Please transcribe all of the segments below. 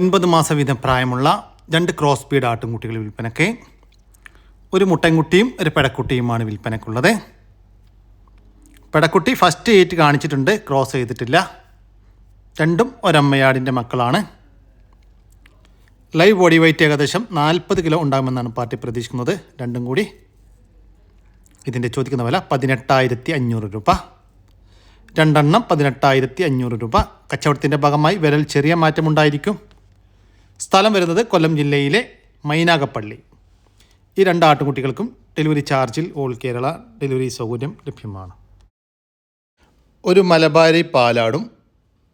ഒൻപത് മാസം വീതം പ്രായമുള്ള രണ്ട് ക്രോസ് ബീഡ് ആട്ടുംകുട്ടികൾ വിൽപ്പനയ്ക്ക് ഒരു മുട്ടൻകുട്ടിയും ഒരു പെടക്കുട്ടിയുമാണ് വിൽപ്പനയ്ക്കുള്ളത്. പെടക്കുട്ടി ഫസ്റ്റ് എയ്റ്റ് കാണിച്ചിട്ടുണ്ട് ക്രോസ് ചെയ്തിട്ടില്ല. രണ്ടും ഒരമ്മയാടിന്റെ മക്കളാണ്. ലൈവ് ബോഡി വെയിറ്റ് ഏകദേശം നാൽപ്പത് കിലോ ഉണ്ടാകുമെന്നാണ് പാർട്ടി പ്രതീക്ഷിക്കുന്നത്. രണ്ടും കൂടി. ഇതിന്റെ ചോദിക്കുന്ന വില പതിനെട്ടായിരത്തി അഞ്ഞൂറ് രൂപ. രണ്ടെണ്ണം പതിനെട്ടായിരത്തി അഞ്ഞൂറ് രൂപ. കച്ചവടത്തിന്റെ ഭാഗമായി വിരൽ ചെറിയ മാറ്റമുണ്ടായിരിക്കും. സ്ഥലം വരുന്നത് കൊല്ലം ജില്ലയിലെ മൈനാഗപ്പള്ളി. ഈ രണ്ട് ആട്ടുകുട്ടികൾക്കും ഡെലിവറി ചാർജിൽ ഓൾ കേരള ഡെലിവറി സൗകര്യം ലഭ്യമാണ്. ഒരു മലബാരി പാലാടും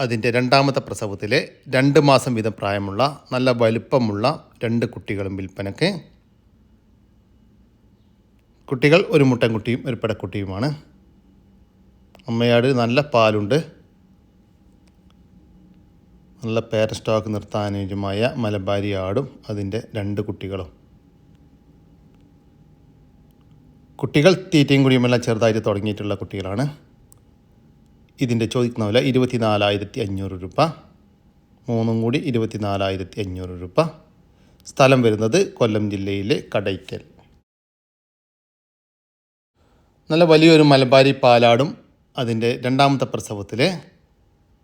അതിന്റെ രണ്ടാമത്തെ പ്രസവത്തിലെ രണ്ട് മാസം വീതം പ്രായമുള്ള നല്ല വലുപ്പമുള്ള രണ്ട് കുട്ടികളും വിൽപ്പനയ്ക്ക് കുട്ടികൾ ഒരു മുട്ടൻകുട്ടിയും ഒരു പെടക്കുട്ടിയുമാണ്. അമ്മയാട് നല്ല പാലുണ്ട്. നല്ല പേര സ്റ്റോക്ക് നിർത്താൻ അനുയോജ്യമായ മലബാരി ആടും അതിന്റെ രണ്ട് കുട്ടികളും. കുട്ടികൾ തീറ്റയും കുടിയുമെല്ലാം ചെറുതായിട്ട് തുടങ്ങിയിട്ടുള്ള കുട്ടികളാണ്. ഇതിന്റെ ചോദിക്കുന്ന വില ഇരുപത്തിനാലായിരത്തി അഞ്ഞൂറ് രൂപ. മൂന്നും കൂടി ഇരുപത്തിനാലായിരത്തി അഞ്ഞൂറ് രൂപ. സ്ഥലം വരുന്നത് കൊല്ലം ജില്ലയിലെ കടയ്ക്കൽ. നല്ല വലിയൊരു മലബാരി പാലാടും അതിന്റെ രണ്ടാമത്തെ പ്രസവത്തിലെ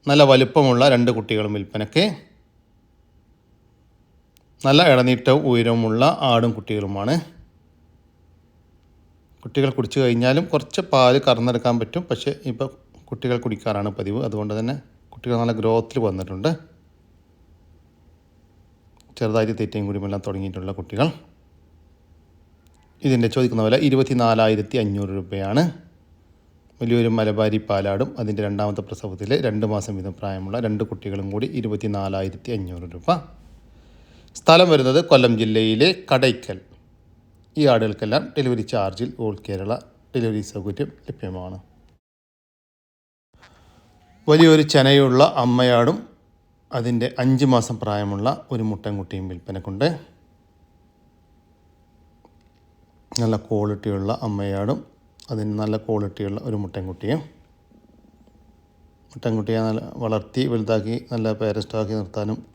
നല്ല വലുപ്പമുള്ള രണ്ട് കുട്ടികളും വിൽപ്പനയ്ക്ക്. നല്ല ഇടനീട്ടവും ഉയരവുമുള്ള ആടും കുട്ടികളുമാണ്. കുട്ടികൾ കുടിച്ചു കഴിഞ്ഞാലും കുറച്ച് പാൽ കറന്നെടുക്കാൻ പറ്റും. പക്ഷേ ഇപ്പോൾ കുട്ടികൾ കുടിക്കാറാണ് പതിവ്. അതുകൊണ്ട് തന്നെ കുട്ടികൾ നല്ല ഗ്രോത്തിൽ വന്നിട്ടുണ്ട്. ചെറുതായിട്ട് തീറ്റയും കുടിമെല്ലാം തുടങ്ങിയിട്ടുള്ള കുട്ടികൾ. ഇതിന്റെ ചോദിക്കുന്ന വില ഇരുപത്തിനാലായിരത്തി അഞ്ഞൂറ് രൂപയാണ്. വലിയൊരു മലബാരി പാലാടും. അതിന്റെ രണ്ടാമത്തെ പ്രസവത്തിൽ രണ്ട് മാസം വീതം പ്രായമുള്ള രണ്ട് കുട്ടികളും കൂടി ഇരുപത്തി നാലായിരത്തി അഞ്ഞൂറ് രൂപ. സ്ഥലം വരുന്നത് കൊല്ലം ജില്ലയിലെ കടയ്ക്കൽ. ഈ ആടുകൾക്കെല്ലാം ഡെലിവറി ചാർജിൽ ഓൾ കേരള ഡെലിവറി സൗകര്യം ലഭ്യമാണ്. വലിയൊരു ചെനയുള്ള അമ്മയാടും അതിന്റെ അഞ്ച് മാസം പ്രായമുള്ള ഒരു മുട്ടൻകുട്ടിയും വിൽപ്പനക്കുണ്ട്. നല്ല ക്വാളിറ്റിയുള്ള അമ്മയാടും അതിന് നല്ല ക്വാളിറ്റിയുള്ള ഒരു മുട്ടൻകുട്ടിയും. മുട്ടൻകുട്ടിയെ നല്ല വളർത്തി വലുതാക്കി നല്ല പേരസ്റ്റാക്കി നിർത്താനും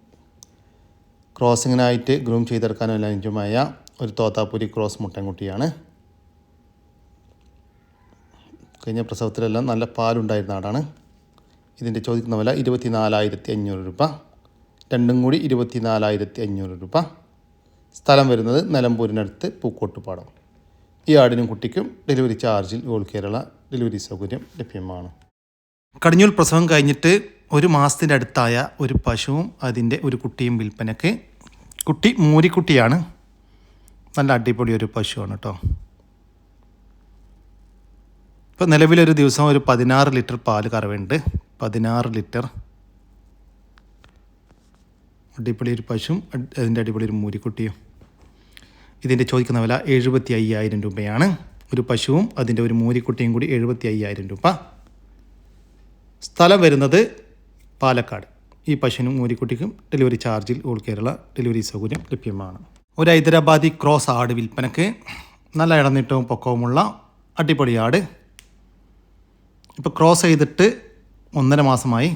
ക്രോസിങ്ങിനായിട്ട് ഗ്രൂം ചെയ്തെടുക്കാനും അനുജമായ ഒരു തോത്താപ്പുരി ക്രോസ് മുട്ടൻകുട്ടിയാണ്. കഴിഞ്ഞ പ്രസവത്തിലെല്ലാം നല്ല പാലുണ്ടായിരുന്ന ആടാണ്. ഇതിന്റെ ചോദിക്കുന്ന വില ഇരുപത്തി നാലായിരത്തി അഞ്ഞൂറ് രൂപ. രണ്ടും കൂടി ഇരുപത്തി നാലായിരത്തി അഞ്ഞൂറ് രൂപ. സ്ഥലം വരുന്നത് നിലമ്പൂരിനടുത്ത് പൂക്കോട്ടുപാടം. ഈ ആടിനും കുട്ടിക്കും ഡെലിവറി ചാർജിൽ ഗോൾ കേരള ഡെലിവറി സൗകര്യം ലഭ്യമാണ്. കടിഞ്ഞൂൽ പ്രസവം കഴിഞ്ഞിട്ട് ഒരു മാസത്തിന്റെ അടുത്തായ ഒരു പശുവും അതിന്റെ ഒരു കുട്ടിയും വിൽപ്പനയ്ക്ക് കുട്ടി മൂരിക്കുട്ടിയാണ്. നല്ല അടിപൊളി ഒരു പശുവാണ് കേട്ടോ. ഇപ്പോൾ നിലവിലൊരു ദിവസം ഒരു പതിനാറ് ലിറ്റർ പാൽ കറവുണ്ട് പതിനാറ് ലിറ്റർ. അടിപൊളി ഒരു പശുവും അതിന്റെ അടിപൊളി ഒരു മൂരിക്കുട്ടിയും. ഇതിന്റെ ചോദിക്കുന്ന വില എഴുപത്തി അയ്യായിരം രൂപയാണ്. ഒരു പശുവും അതിന്റെ ഒരു മൂരിക്കുട്ടിയും കൂടി എഴുപത്തി അയ്യായിരം രൂപ. സ്ഥലം വരുന്നത് പാലക്കാട്. ഈ പശുവിനും മൂരിക്കുട്ടിക്കും ഡെലിവറി ചാർജിൽ ഓൾ കേരള ഡെലിവറി സൗകര്യം ലഭ്യമാണ്. ഒരു ഹൈദരാബാദി ക്രോസ് ആട് വിൽപ്പനക്ക് നല്ല ഇടനീട്ടവും പൊക്കവുമുള്ള അടിപൊളി ആട്. ഇപ്പോൾ ക്രോസ് ചെയ്തിട്ട് ഒന്നര മാസമായി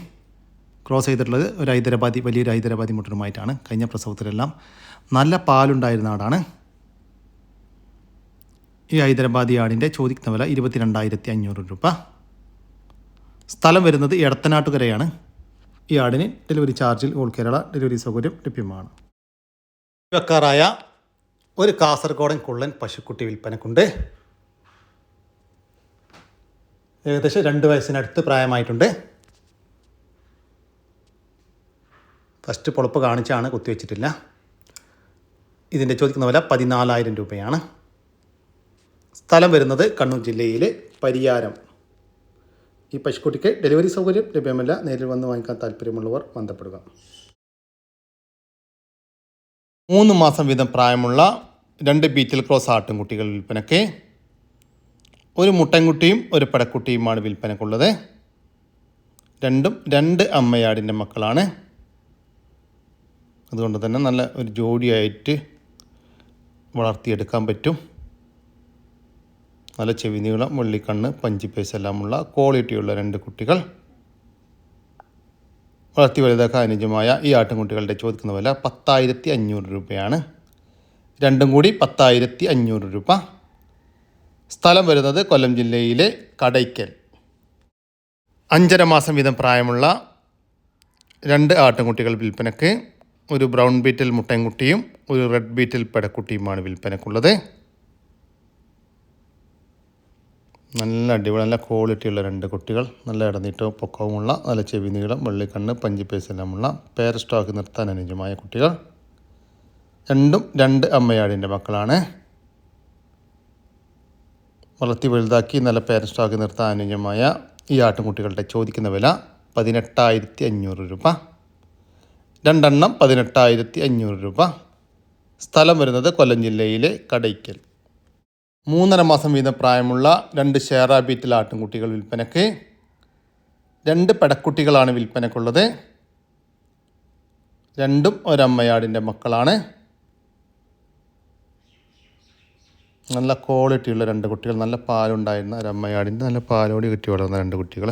ക്രോസ് ചെയ്തിട്ടുള്ളത് ഒരു ഹൈദരാബാദി വലിയൊരു ഹൈദരാബാദി മുട്ടനുമായിട്ടാണ് കഴിഞ്ഞ പ്രസവത്തിലെല്ലാം നല്ല പാലുണ്ടായിരുന്ന ആടാണ്. ഈ ഹൈദരാബാദി ആടിന്റെ ചോദിക്കുന്ന വില ഇരുപത്തിരണ്ടായിരത്തി അഞ്ഞൂറ് രൂപ. സ്ഥലം വരുന്നത് എടത്തനാട്ടുകരയാണ്. ഈ ആടിന് ഡെലിവറി ചാർജിൽ ഓൾ കേരള ഡെലിവറി സൗകര്യം ലഭ്യമാണ്. വെക്കാറായ ഒരു കാസർഗോഡൻ കുള്ളൻ പശുക്കുട്ടി വിൽപ്പനക്കുണ്ട്. ഏകദേശം രണ്ട് വയസ്സിനടുത്ത് പ്രായമായിട്ടുണ്ട്. ഫസ്റ്റ് പൊളപ്പ് കാണിച്ചാണ് കുത്തിവെച്ചിട്ടില്ല. ഇതിന്റെ ചോദിക്കുന്ന വില പതിനാലായിരം രൂപയാണ്. സ്ഥലം വരുന്നത് കണ്ണൂർ ജില്ലയിലെ പരിയാരം. ഈ പശുക്കുട്ടിക്ക് ഡെലിവറി സൗകര്യം ലഭ്യമല്ല. നേരിൽ വന്ന് വാങ്ങിക്കാൻ താല്പര്യമുള്ളവർ ബന്ധപ്പെടുക. മൂന്ന് മാസം വീതം പ്രായമുള്ള രണ്ട് ബീറ്റൽ ക്രോസ് ആട്ടിൻകുട്ടികൾ വിൽപ്പനയ്ക്ക് ഒരു മുട്ടൻകുട്ടിയും ഒരു പടക്കുട്ടിയുമാണ് വിൽപ്പനക്കുള്ളത് രണ്ടും രണ്ട് അമ്മയാടിന്റെ മക്കളാണ്. അതുകൊണ്ട് തന്നെ നല്ല ഒരു ജോഡിയായിട്ട് വളർത്തിയെടുക്കാൻ പറ്റും. നല്ല ചെവി നീളം വെള്ളിക്കണ്ണ് പഞ്ചിപ്പേസ് എല്ലാമുള്ള ക്വാളിറ്റിയുള്ള രണ്ട് കുട്ടികൾ. വളർത്തി വലുതാക്കാൻ അനുജമായ ഈ ആട്ടിൻകുട്ടികളുടെ ചോദിക്കുന്ന വില പത്തായിരത്തി അഞ്ഞൂറ് രൂപയാണ്. രണ്ടും കൂടി പത്തായിരത്തി അഞ്ഞൂറ് രൂപ. സ്ഥലം വരുന്നത് കൊല്ലം ജില്ലയിലെ കടയ്ക്കൽ. അഞ്ചര മാസം വീതം പ്രായമുള്ള രണ്ട് ആട്ടിൻകുട്ടികൾ വിൽപ്പനക്ക് ഒരു ബ്രൗൺ ബീറ്റിൽ മുട്ടൻകുട്ടിയും ഒരു റെഡ് ബീറ്റിൽ പെടക്കുട്ടിയുമാണ് വിൽപ്പനക്കുള്ളത് നല്ല അടിപൊളി നല്ല ക്വാളിറ്റിയുള്ള രണ്ട് കുട്ടികൾ നല്ല ഇടനീട്ടവും പൊക്കവുമുള്ള നല്ല ചെവി നീളം വെള്ളിക്കണ്ണ് പഞ്ചിപ്പേസ് എല്ലാമുള്ള പേർ സ്റ്റോക്ക് നിർത്താൻ അനുയോജ്യമായ കുട്ടികൾ. രണ്ടും രണ്ട് അമ്മയാടിന്റെ മക്കളാണ്. വളർത്തി വലുതാക്കി നല്ല പേർ സ്റ്റോക്ക് നിർത്താൻ അനുയോജ്യമായ ഈ ആട്ടുംകുട്ടികളുടെ ചോദിക്കുന്ന വില പതിനെട്ടായിരത്തി അഞ്ഞൂറ് രൂപ. രണ്ടെണ്ണം പതിനെട്ടായിരത്തി അഞ്ഞൂറ് രൂപ. സ്ഥലം വരുന്നത് കൊല്ലം ജില്ലയിലെ കടയ്ക്കൽ. മൂന്നര മാസം വീതം പ്രായമുള്ള രണ്ട് ഷേറ ബീറ്റിൽ ആട്ടിൻകുട്ടികൾ വിൽപ്പനയ്ക്ക്. രണ്ട് പെടക്കുട്ടികളാണ് വിൽപ്പനക്കുള്ളത് രണ്ടും ഒരമ്മയാടിന്റെ മക്കളാണ്. നല്ല ക്വാളിറ്റിയുള്ള രണ്ട് കുട്ടികൾ നല്ല പാലുണ്ടായിരുന്ന ഒരമ്മയാടിന്റെ നല്ല പാലോടി കിട്ടി വളർന്ന രണ്ട് കുട്ടികൾ.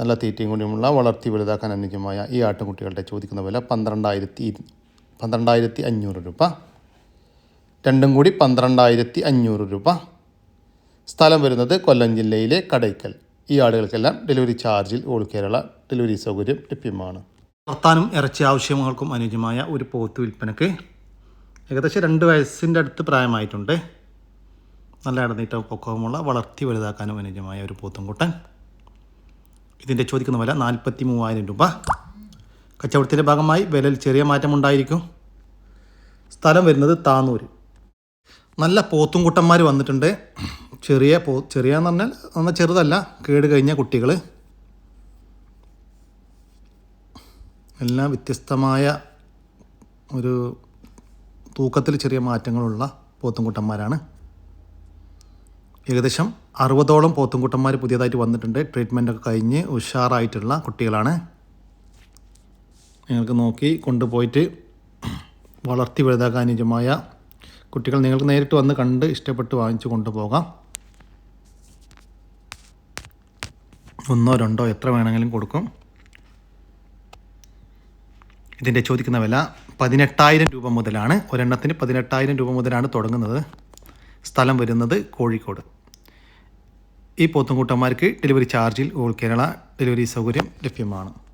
നല്ല തീറ്റയും കൂടിയുമുള്ള വളർത്തി വലുതാക്കാൻ അനുയോജ്യമായ ഈ ആട്ടിൻകുട്ടികളുടെ ചോദിക്കുന്ന വില പന്ത്രണ്ടായിരത്തി പന്ത്രണ്ടായിരത്തി അഞ്ഞൂറ് രൂപ. രണ്ടും കൂടി പന്ത്രണ്ടായിരത്തി അഞ്ഞൂറ് രൂപ. സ്ഥലം വരുന്നത് കൊല്ലം ജില്ലയിലെ കടയ്ക്കൽ. ഈ ആളുകൾക്കെല്ലാം ഡെലിവറി ചാർജിൽ ഓൾ കേരള ഡെലിവറി സൗകര്യം ലഭ്യമാണ്. വളർത്താനും ഇറച്ചി ആവശ്യങ്ങൾക്കും അനുയോജ്യമായ ഒരു പോത്ത് വിൽപ്പനയ്ക്ക് ഏകദേശം രണ്ട് വയസ്സിന്റെ അടുത്ത് പ്രായമായിട്ടുണ്ട്. നല്ല ഇടനീട്ടവും പൊക്കവുമുള്ള വളർത്തി വലുതാക്കാനും അനുയോജ്യമായ ഒരു പോത്തും കൂട്ടൻ. ഇതിന്റെ ചോദിക്കുന്ന വില നാൽപ്പത്തി മൂവായിരം രൂപ. കച്ചവടത്തിന്റെ ഭാഗമായി വിലയിൽ ചെറിയ മാറ്റമുണ്ടായിരിക്കും. സ്ഥലം വരുന്നത് താന്നൂർ നല്ല പോത്തുംകുട്ടന്മാർ വന്നിട്ടുണ്ട്. ചെറിയ പോ ചെറിയ എന്ന് പറഞ്ഞാൽ നന്ന ചെറുതല്ല കേട് കഴിഞ്ഞ കുട്ടികൾ എല്ലാം വ്യത്യസ്തമായ ഒരു തൂക്കത്തിൽ ചെറിയ മാറ്റങ്ങളുള്ള പോത്തുംകുട്ടന്മാരാണ് ഏകദേശം അറുപതോളം പോത്തുംകുട്ടന്മാർ പുതിയതായിട്ട് വന്നിട്ടുണ്ട്. ട്രീറ്റ്മെന്റൊക്കെ കഴിഞ്ഞ് ഉഷാറായിട്ടുള്ള കുട്ടികളാണ്. നിങ്ങൾക്ക് നോക്കി കൊണ്ടുപോയിട്ട് വളർത്തി വലുതാക്കാൻ അനുയോജ്യമായ കുട്ടികൾ നിങ്ങൾക്ക് നേരിട്ട് വന്ന് കണ്ട് ഇഷ്ടപ്പെട്ട് വാങ്ങിച്ചു കൊണ്ടുപോകാം. ഒന്നോ രണ്ടോ എത്ര വേണമെങ്കിലും കൊടുക്കും. ഇതിന്റെ ചോദിക്കുന്ന വില പതിനെട്ടായിരം രൂപ മുതലാണ്. ഒരെണ്ണത്തിന് പതിനെട്ടായിരം രൂപ മുതലാണ് തുടങ്ങുന്നത്. സ്ഥലം വരുന്നത് കോഴിക്കോട്. ഈ പോത്തുംകൂട്ടന്മാർക്ക് ഡെലിവറി ചാർജിൽ ഓൾ കേരള ഡെലിവറി സൗകര്യം ലഭ്യമാണ്.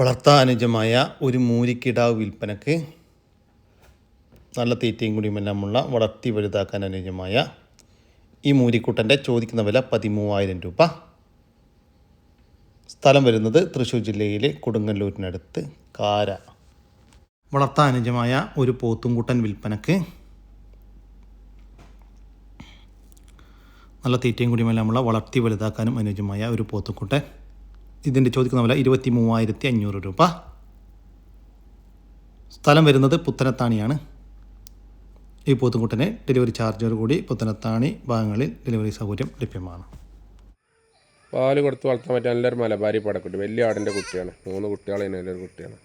വളർത്താൻ അനുജമായ ഒരു മൂരിക്കിടാവ് വിൽപ്പനക്ക് നല്ല തീറ്റയും കുടിയുമെല്ലാമുള്ള വളർത്തി വലുതാക്കാൻ അനുജമായ ഈ മൂരിക്കുട്ടന്റെ ചോദിക്കുന്ന വില പതിമൂവായിരം രൂപ. സ്ഥലം വരുന്നത് തൃശ്ശൂർ ജില്ലയിലെ കൊടുങ്ങല്ലൂരിനടുത്ത് കാര. വളർത്താൻ അനുജമായ ഒരു പോത്തുംകുട്ടൻ വിൽപ്പനക്ക് നല്ല തീറ്റയും കുടിയുമെല്ലാമുള്ള വളർത്തി വലുതാക്കാനും അനുജമായ ഒരു പോത്തുംകുട്ടൻ. ഇതിന്റെ ചോദിക്കുന്ന വില ഇരുപത്തി മൂവായിരത്തി അഞ്ഞൂറ് രൂപ. സ്ഥലം വരുന്നത് പുത്തനത്താണിയാണ്. ഈ പോത്തുംകുട്ടന് ഡെലിവറി ചാർജോട് കൂടി പുത്തനത്താണി ഭാഗങ്ങളിൽ ഡെലിവറി സൗകര്യം ലഭ്യമാണ്. പാൽ കൊടുത്ത് വളർത്താൻ പറ്റിയ നല്ലൊരു മലബാരി പടക്കുട്ടി. വലിയ ആടിന്റെ കുട്ടിയാണ്. മൂന്ന് കുട്ടികളെ നല്ലൊരു കുട്ടിയാണ്.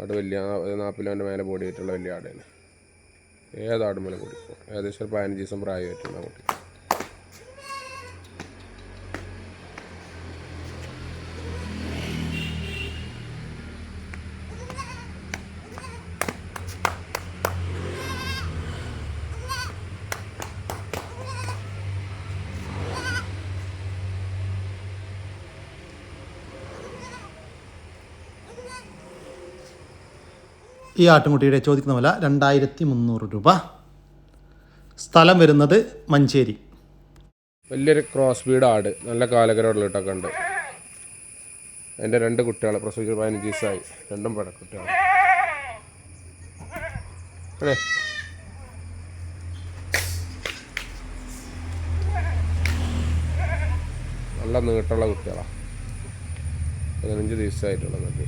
ആട് വലിയ നാൽപ്പതിലോന്റെ മേലെ പൊടിയിട്ടുള്ള വലിയ ആടാണ് ഏതാടും മേലെ കൂടി ഏകദേശം ഒരു പതിനഞ്ച് ദിവസം പ്രായമായിട്ടുള്ള കുട്ടി. ഈ ആട്ടുംകുട്ടിയുടെ ചോദിക്കുന്ന വില രണ്ടായിരത്തി മുന്നൂറ് രൂപ. സ്ഥലം വരുന്നത് മഞ്ചേരി. വലിയൊരു ക്രോസ് ബീഡ് ആട്. നല്ല കാലകരോടിലിട്ടൊക്കെ ഉണ്ട് എന്റെ രണ്ട് കുട്ടികൾ പ്രസവിച്ച് പതിനഞ്ച് ദിവസമായി രണ്ടും പടക്കുട്ടികൾ അല്ലേ? നല്ല നീട്ടുള്ള കുട്ടികളാണ് പതിനഞ്ച് ദിവസമായിട്ടുള്ള നിങ്ങൾക്ക്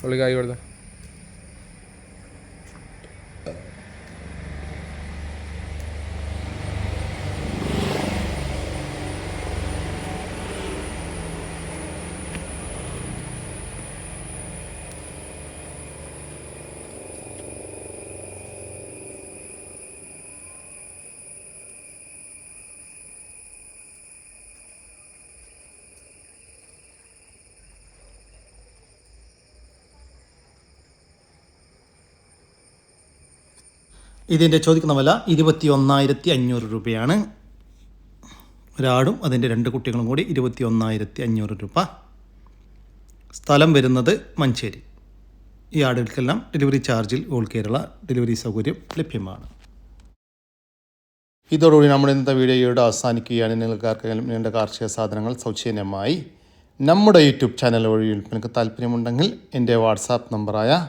പുള്ളി കായ് കൊടുത്ത. ഇതിന്റെ ചോദിക്കുന്ന വില ഇരുപത്തി ഒന്നായിരത്തി അഞ്ഞൂറ് രൂപയാണ്. ഒരാടും അതിന്റെ രണ്ട് കുട്ടികളും കൂടി ഇരുപത്തി ഒന്നായിരത്തി അഞ്ഞൂറ് രൂപ. സ്ഥലം വരുന്നത് മഞ്ചേരി. ഈ ആടുകൾക്കെല്ലാം ഡെലിവറി ചാർജിൽ ഓൾ കേരള ഡെലിവറി സൗകര്യം ലഭ്യമാണ്. ഇതോടുകൂടി നമ്മുടെ ഇന്നത്തെ വീഡിയോയുടെ അവസാനിക്കുകയാണ്. നിങ്ങൾക്ക് ആർക്കെങ്കിലും നിങ്ങളുടെ കാർഷിക സാധനങ്ങൾ സൗജന്യമായി നമ്മുടെ യൂട്യൂബ് ചാനൽ വഴി വിൽപ്പനക്ക് താല്പര്യമുണ്ടെങ്കിൽ എന്റെ വാട്സാപ്പ് നമ്പറായ